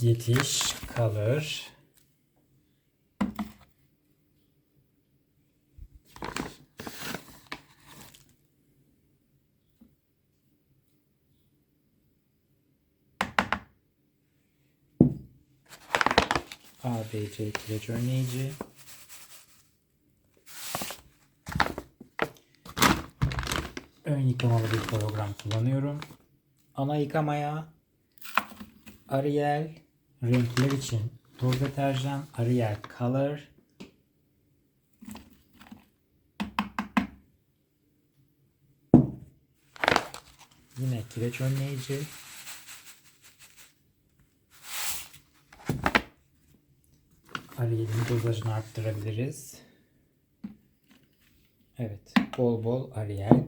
Yetiş kalır. ABC kireç önleyici. Ön yıkamalı bir program kullanıyorum. Ana yıkamaya Ariel renkler için toz deterjan Ariel Color Yine kireç önleyici Ariel'in dozajını arttırabiliriz. Evet, bol bol Ariel.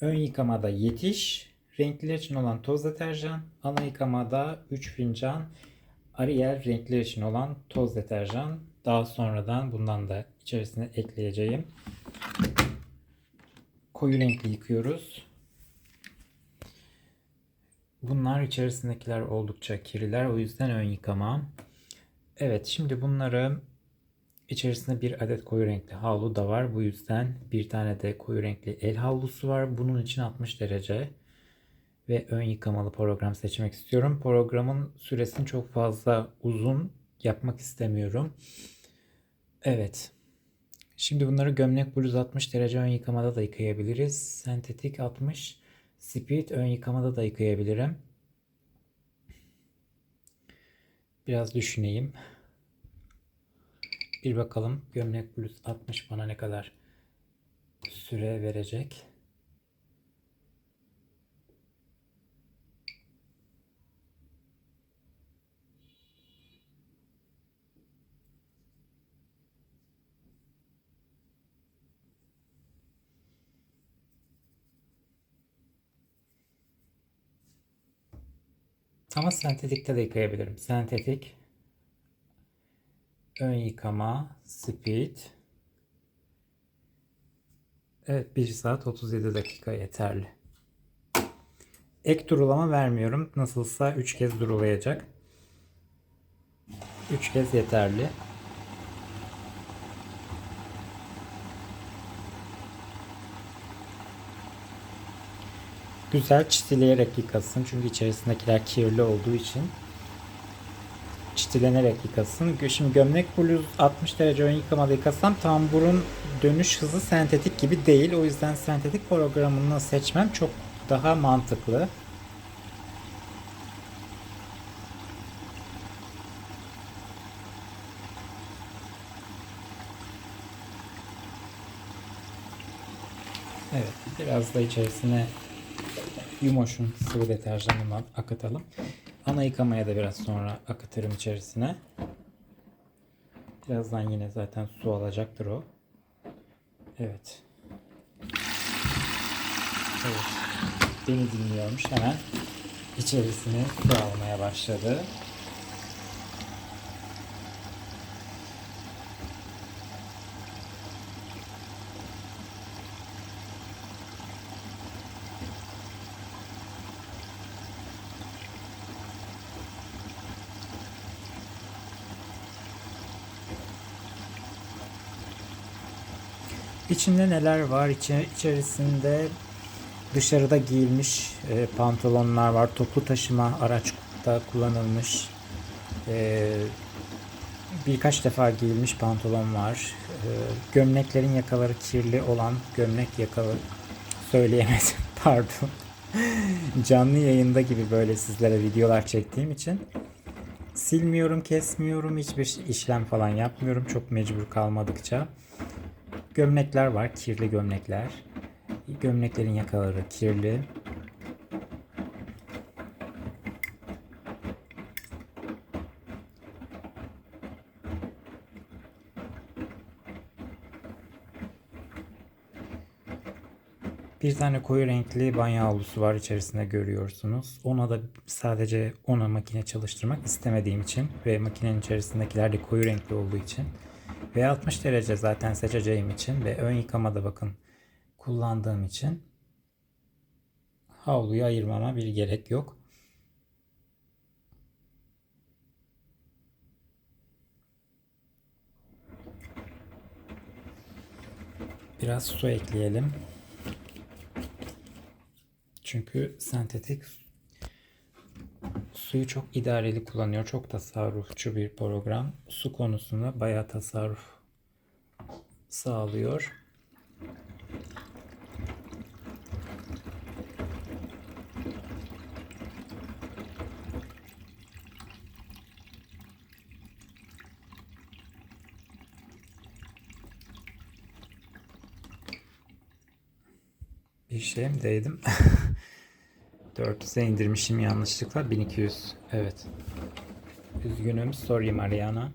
Ön yıkamada yetiş, renkliler için olan toz deterjan, ana yıkamada 3 fincan Ariel renkliler için olan toz deterjan. Daha sonradan bundan da içerisine ekleyeceğim. Koyu renkli yıkıyoruz. Bunlar içerisindekiler oldukça kirliler. O yüzden ön yıkama. Evet şimdi bunları içerisinde bir adet koyu renkli havlu da var. Bu yüzden bir tane de koyu renkli el havlusu var. Bunun için 60 derece ve ön yıkamalı program seçmek istiyorum. Programın süresini çok fazla uzun yapmak istemiyorum. Evet. Şimdi bunları gömlek bluz 60 derece ön yıkamada da yıkayabiliriz. Sentetik 60 Speed ön yıkamada da yıkayabilirim. Biraz düşüneyim. Bir bakalım gömlek bluz 60 bana ne kadar süre verecek. Ama sentetikte de yıkayabilirim. Sentetik ön yıkama speed Evet 1 saat 37 dakika yeterli. Ek durulama vermiyorum. Nasılsa 3 kez durulayacak. 3 kez yeterli. Güzel çitileyerek yıkasın. Çünkü içerisindekiler kirli olduğu için çitilenerek yıkasın. Şimdi gömlek bluz 60 derece ön yıkamada yıkasam tamburun dönüş hızı sentetik gibi değil. O yüzden sentetik programını seçmem çok daha mantıklı. Evet, biraz da içerisine Yumoş'un sıvı deterjanından akıtalım. Ana yıkamaya da biraz sonra akıtırım içerisine. Birazdan yine zaten su alacaktır o. Evet. Evet. Beni dinliyormuş. Hemen içerisine su almaya başladı. İçinde neler var? İçi, içerisinde dışarıda giyilmiş e, pantolonlar var. Toplu taşıma araçta kullanılmış. E, birkaç defa giyilmiş pantolon var. E, gömleklerin yakaları kirli olan gömlek yakalı söyleyemedim. Pardon. Canlı yayında gibi böyle sizlere videolar çektiğim için silmiyorum, kesmiyorum, hiçbir işlem falan yapmıyorum çok mecbur kalmadıkça. Gömlekler var. Kirli gömlekler. Gömleklerin yakaları kirli. Bir tane koyu renkli banyo havlusu var içerisinde görüyorsunuz. Ona da sadece ona makine çalıştırmak istemediğim için ve makinenin içerisindekiler de koyu renkli olduğu için ve 60 derece zaten seçeceğim için ve ön yıkamada bakın kullandığım için havluyu ayırmama bir gerek yok. Biraz su ekleyelim. Çünkü sentetik suyu çok idareli kullanıyor. Çok tasarrufçu bir program. Su konusunda bayağı tasarruf sağlıyor. Bir şey mi değdim? 400'e indirmişim yanlışlıkla. 1200. Evet. Üzgünüm. Sorry Mariana.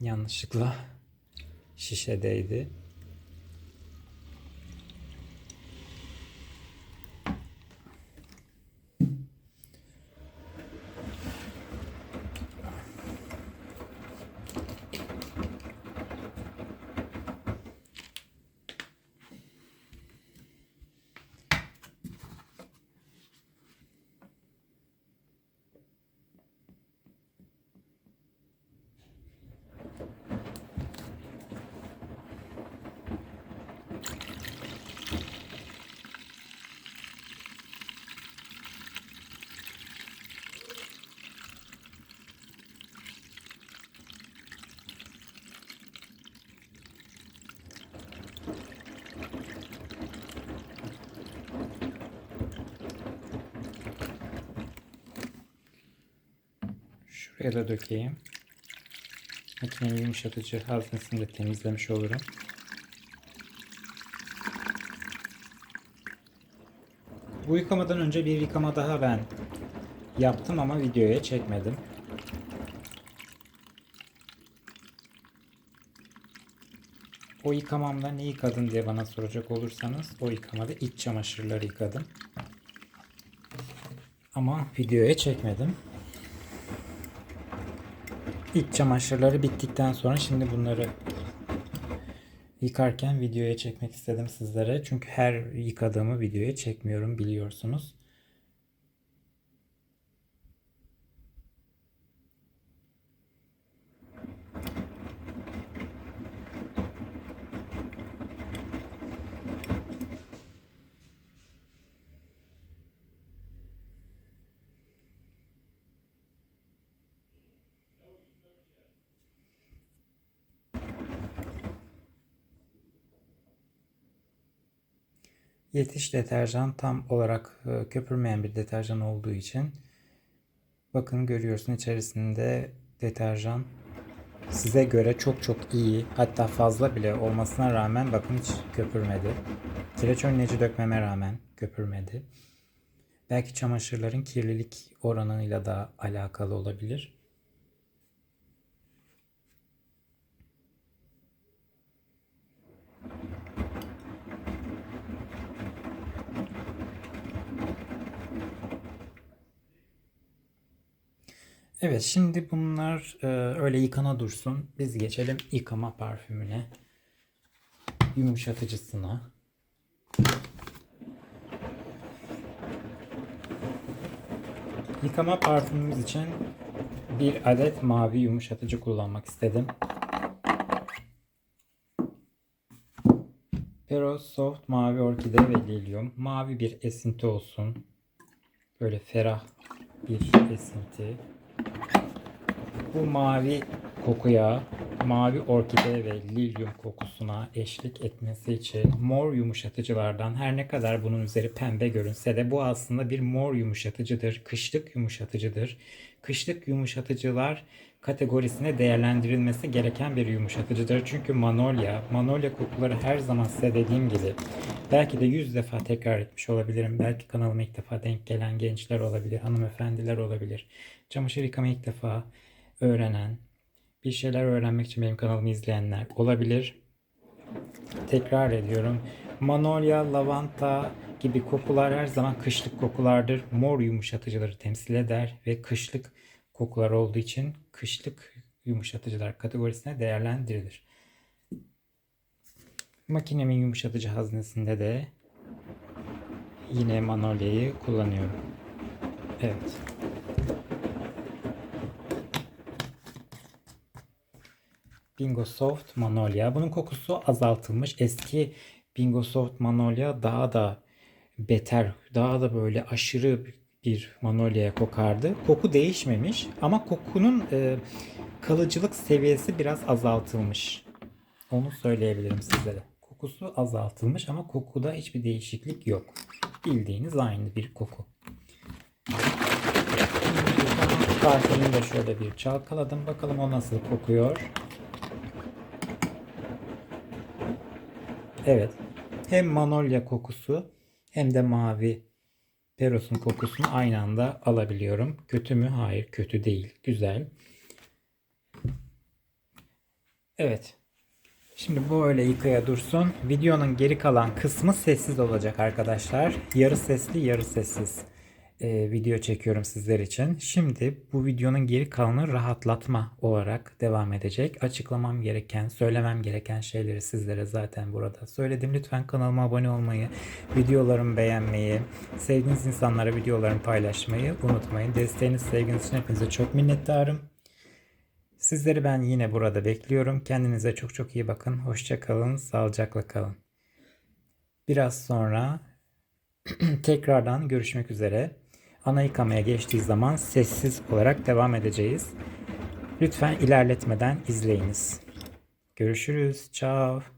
Yanlışlıkla şişedeydi. Şuraya da dökeyim. Makinenin yumuşatıcı haznesini de temizlemiş olurum. Bu yıkamadan önce bir yıkama daha ben yaptım ama videoya çekmedim. O yıkamamda ne yıkadın diye bana soracak olursanız o yıkamada iç çamaşırları yıkadım. Ama videoya çekmedim. İç çamaşırları bittikten sonra şimdi bunları yıkarken videoya çekmek istedim sizlere. Çünkü her yıkadığımı videoya çekmiyorum biliyorsunuz. Yetiş deterjan tam olarak e, köpürmeyen bir deterjan olduğu için bakın görüyorsun içerisinde deterjan size göre çok çok iyi hatta fazla bile olmasına rağmen bakın hiç köpürmedi. Kireç önleyici dökmeme rağmen köpürmedi. Belki çamaşırların kirlilik oranıyla da alakalı olabilir. Evet şimdi bunlar e, öyle yıkana dursun. Biz geçelim yıkama parfümüne. Yumuşatıcısına. Yıkama parfümümüz için bir adet mavi yumuşatıcı kullanmak istedim. Pero Soft Mavi Orkide ve Lilyum. Mavi bir esinti olsun. Böyle ferah bir esinti. Bu mavi kokuya, mavi orkide ve lilyum kokusuna eşlik etmesi için mor yumuşatıcılardan her ne kadar bunun üzeri pembe görünse de bu aslında bir mor yumuşatıcıdır. Kışlık yumuşatıcıdır. Kışlık yumuşatıcılar kategorisine değerlendirilmesi gereken bir yumuşatıcıdır. Çünkü manolya, manolya kokuları her zaman size dediğim gibi belki de yüz defa tekrar etmiş olabilirim. Belki kanalıma ilk defa denk gelen gençler olabilir, hanımefendiler olabilir. Çamaşır yıkamayı ilk defa öğrenen, bir şeyler öğrenmek için benim kanalımı izleyenler olabilir. Tekrar ediyorum. Manolya, lavanta gibi kokular her zaman kışlık kokulardır. Mor yumuşatıcıları temsil eder ve kışlık kokular olduğu için kışlık yumuşatıcılar kategorisine değerlendirilir. Makinemin yumuşatıcı haznesinde de yine Manolya'yı kullanıyorum. Evet. Bingo Soft Magnolia. Bunun kokusu azaltılmış. Eski Bingo Soft Magnolia daha da beter, daha da böyle aşırı bir Magnolia'ya kokardı. Koku değişmemiş ama kokunun e, kalıcılık seviyesi biraz azaltılmış. Onu söyleyebilirim sizlere. Kokusu azaltılmış ama kokuda hiçbir değişiklik yok. Bildiğiniz aynı bir koku. Kartını da şöyle bir çalkaladım. Bakalım o nasıl kokuyor. Evet. Hem manolya kokusu hem de mavi perosun kokusunu aynı anda alabiliyorum. Kötü mü? Hayır, kötü değil. Güzel. Evet. Şimdi bu öyle yıkaya dursun. Videonun geri kalan kısmı sessiz olacak arkadaşlar. Yarı sesli, yarı sessiz e, video çekiyorum sizler için. Şimdi bu videonun geri kalanı rahatlatma olarak devam edecek. Açıklamam gereken, söylemem gereken şeyleri sizlere zaten burada söyledim. Lütfen kanalıma abone olmayı, videolarımı beğenmeyi, sevdiğiniz insanlara videolarımı paylaşmayı unutmayın. Desteğiniz, sevginiz için hepinize çok minnettarım. Sizleri ben yine burada bekliyorum. Kendinize çok çok iyi bakın. Hoşça kalın, sağlıcakla kalın. Biraz sonra tekrardan görüşmek üzere. Ana yıkamaya geçtiği zaman sessiz olarak devam edeceğiz. Lütfen ilerletmeden izleyiniz. Görüşürüz. Ciao.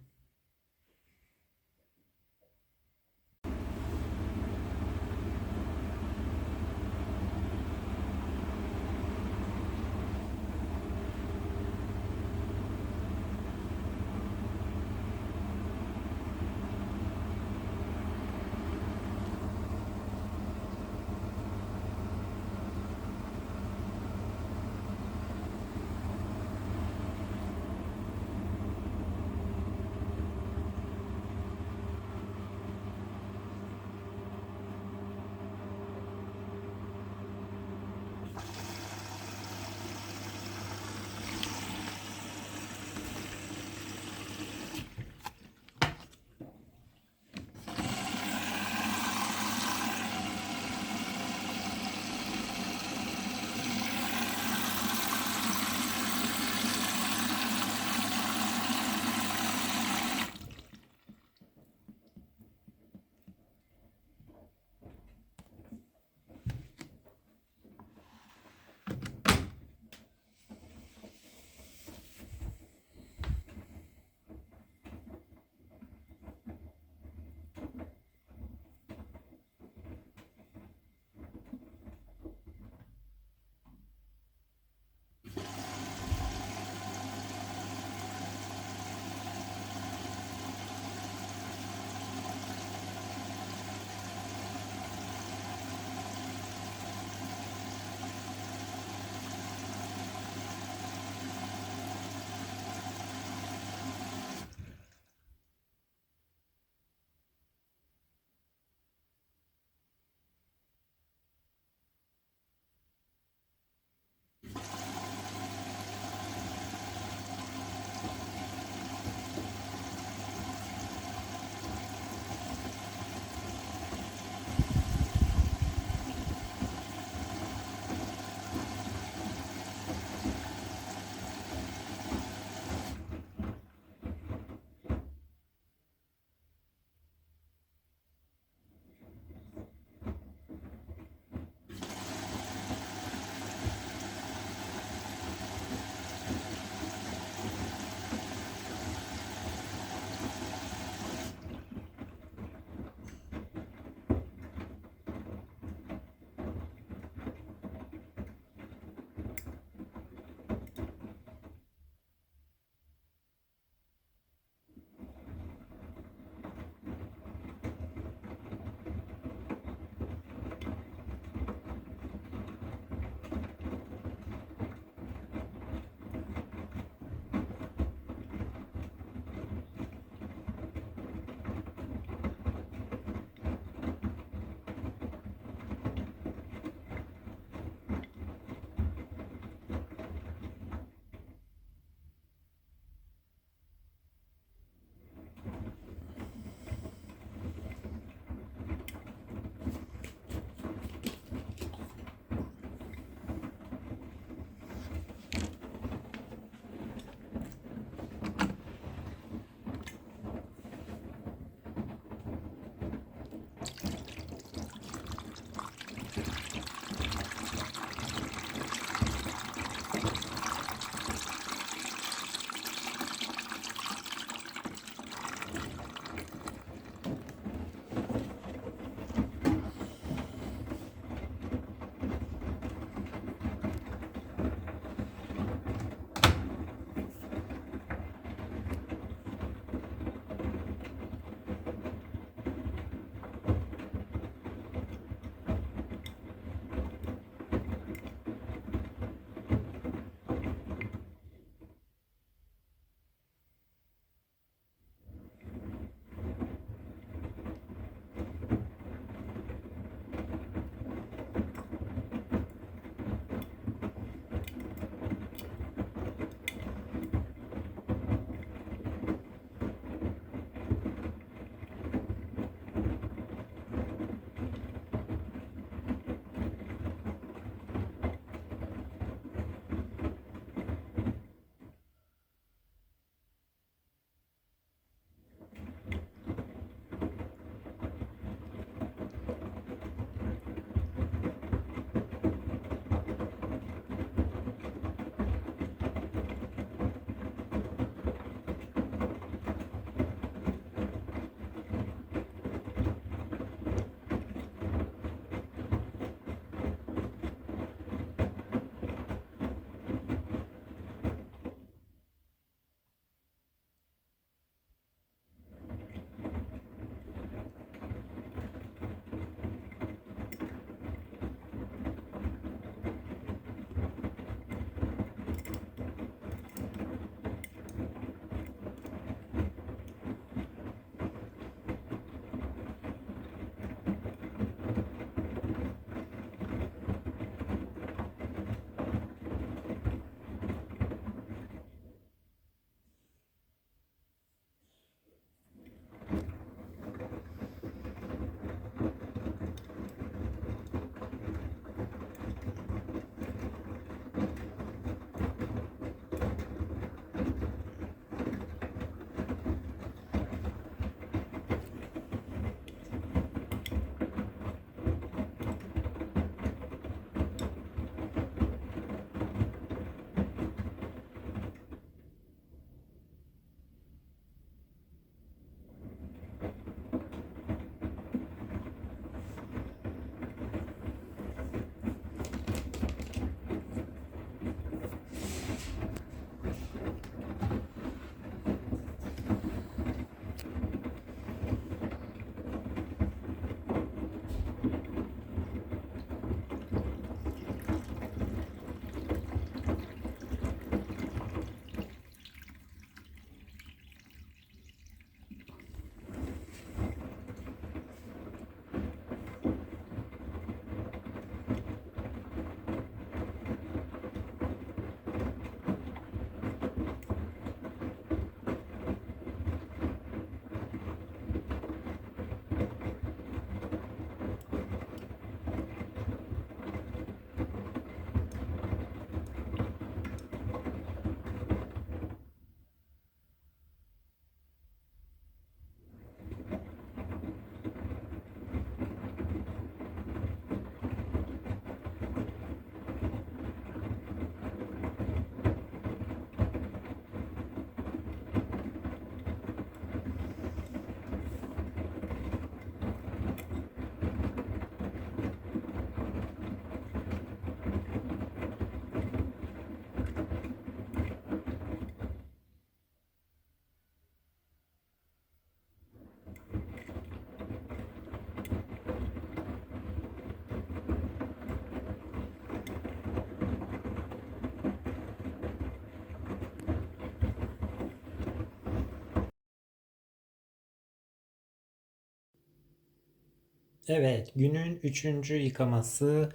Evet, günün üçüncü yıkaması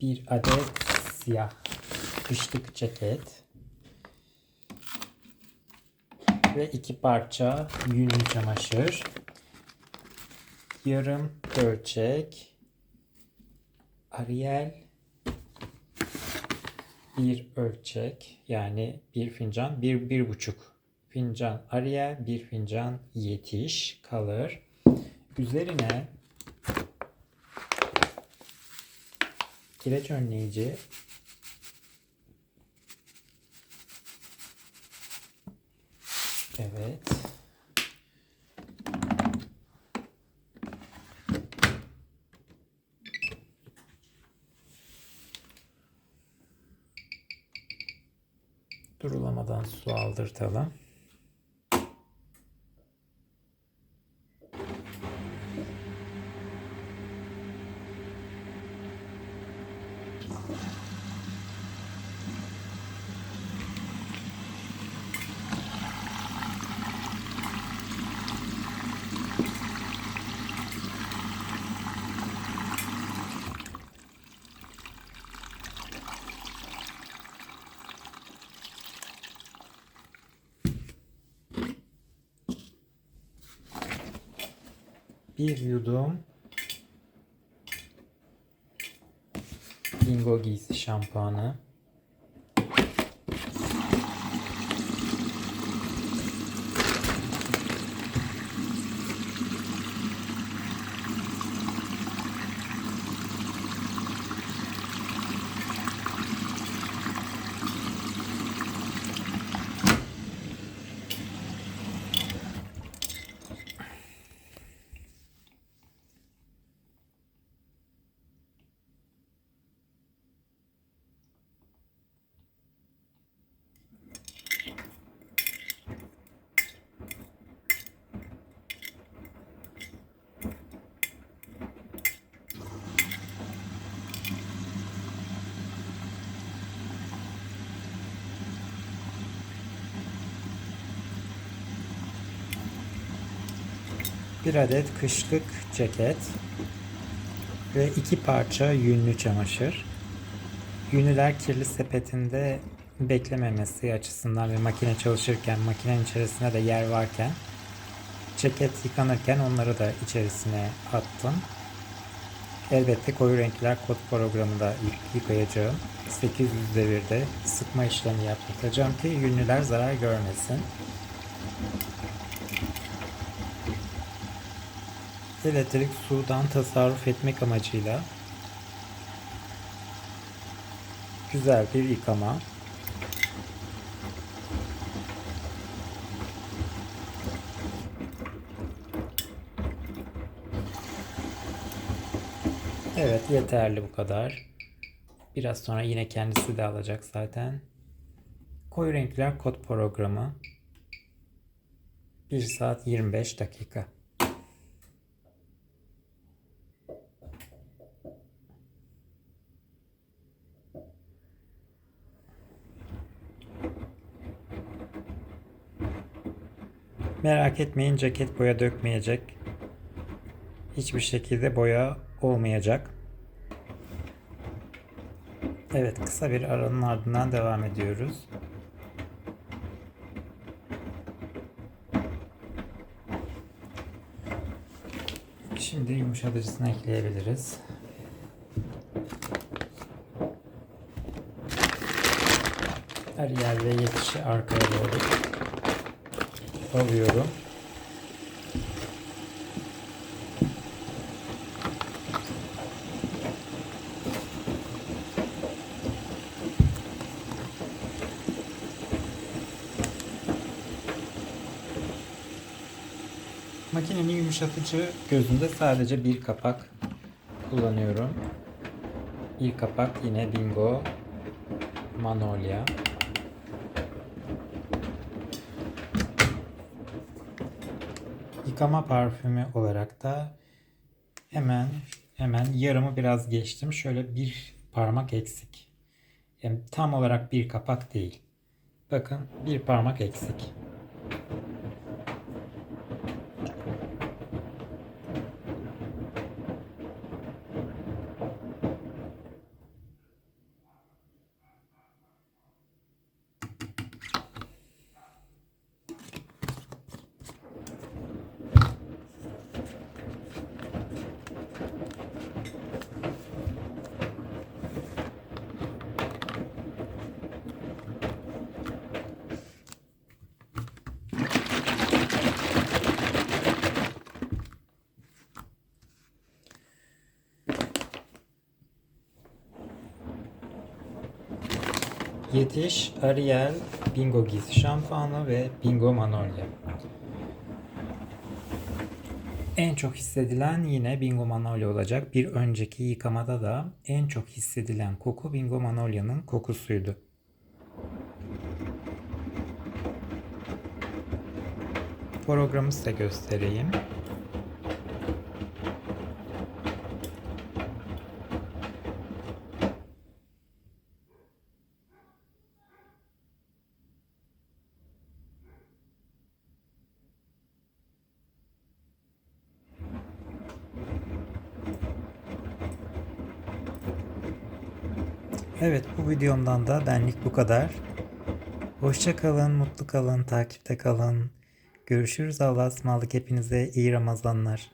bir adet siyah kışlık ceket ve iki parça yünlü çamaşır, yarım ölçek, Ariel bir ölçek yani bir fincan bir bir buçuk fincan Ariel bir fincan yetiş kalır. Üzerine kireç önleyici Evet. Durulamadan su aldırtalım. Bir yudum Giysi şampuanı. Bir adet kışlık ceket ve iki parça yünlü çamaşır. Yünlüler kirli sepetinde beklememesi açısından ve makine çalışırken, makinenin içerisinde de yer varken ceket yıkanırken onları da içerisine attım. Elbette koyu renkler kod programında yık- yıkayacağım. 800 devirde sıkma işlemi yaptıracağım ki yünlüler zarar görmesin. Elektrik sudan tasarruf etmek amacıyla güzel bir yıkama. Evet yeterli bu kadar. Biraz sonra yine kendisi de alacak zaten. Koyu renkler kod programı. 1 saat 25 dakika. Merak etmeyin ceket boya dökmeyecek. Hiçbir şekilde boya olmayacak. Evet kısa bir aranın ardından devam ediyoruz. Şimdi yumuşatıcısını ekleyebiliriz. Ariel ve yetişi arkaya doğru alıyorum. Makinenin yumuşatıcı gözünde sadece bir kapak kullanıyorum. Bir kapak yine Bingo Manolya. Yıkama parfümü olarak da hemen hemen yarımı biraz geçtim. Şöyle bir parmak eksik. Yani tam olarak bir kapak değil. Bakın bir parmak eksik. Yetiş, Ariel, Bingo Giysi Şampuanı ve Bingo Manolya. En çok hissedilen yine Bingo Manolya olacak. Bir önceki yıkamada da en çok hissedilen koku Bingo Manolya'nın kokusuydu. Programı size göstereyim. Evet bu videomdan da benlik bu kadar. Hoşça kalın, mutlu kalın, takipte kalın. Görüşürüz. Allah'a ısmarladık hepinize iyi Ramazanlar.